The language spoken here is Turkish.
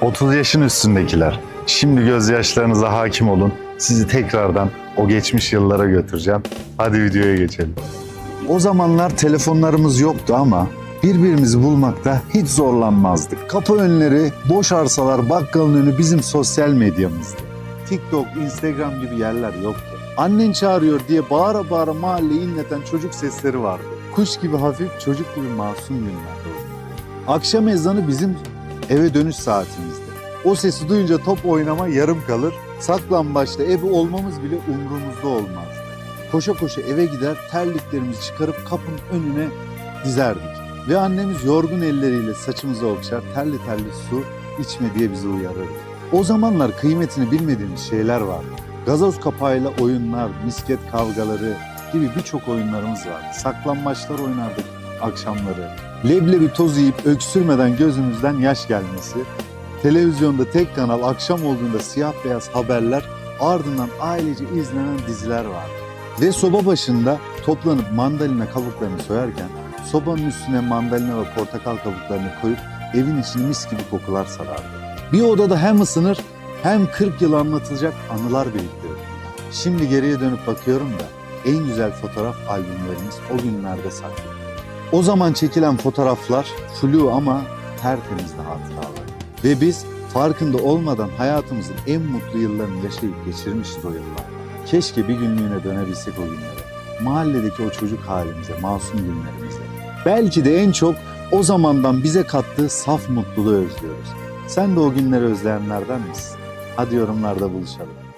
30 yaşın üstündekiler. Şimdi gözyaşlarınıza hakim olun. Sizi tekrardan o geçmiş yıllara götüreceğim. Hadi videoya geçelim. O zamanlar telefonlarımız yoktu ama birbirimizi bulmakta hiç zorlanmazdık. Kapı önleri, boş arsalar, bakkalın önü bizim sosyal medyamızdı. TikTok, Instagram gibi yerler yoktu. Annen çağırıyor diye bağıra bağıra mahalleyi inleten çocuk sesleri vardı. Kuş gibi hafif, çocuk gibi masum günlerdi. Akşam ezanı bizim eve dönüş saatimizdi. O sesi duyunca top oynama yarım kalır, saklambaçta ebe olmamız bile umrumuzda olmazdı. Koşa koşa eve gider, terliklerimizi çıkarıp kapının önüne dizerdik. Ve annemiz yorgun elleriyle saçımızı okşar, terli terli su içme diye bizi uyarırdı. O zamanlar kıymetini bilmediğimiz şeyler vardı. Gazoz kapağıyla oyunlar, misket kavgaları gibi birçok oyunlarımız vardı. Saklambaçlar oynardık akşamları. Leblebi toz yiyip öksürmeden gözümüzden yaş gelmesi. Televizyonda tek kanal akşam olduğunda siyah beyaz haberler ardından ailece izlenen diziler vardı. Ve soba başında toplanıp mandalina kabuklarını soyarken sobanın üstüne mandalina ve portakal kabuklarını koyup evin içini mis gibi kokular sarardı. Bir odada hem ısınır hem 40 yıl anlatılacak anılar biriktirir. Şimdi geriye dönüp bakıyorum da en güzel fotoğraf albümlerimiz o günlerde saklı. O zaman çekilen fotoğraflar flu ama tertemizdi hatıralar. Ve biz farkında olmadan hayatımızın en mutlu yıllarını yaşayıp geçirmişiz o yıllarda. Keşke bir günlüğüne dönebilsek o günlere. Mahalledeki o çocuk halimize, masum günlerimize. Belki de en çok o zamandan bize kattığı saf mutluluğu özlüyoruz. Sen de o günleri özleyenlerden misin? Hadi yorumlarda buluşalım.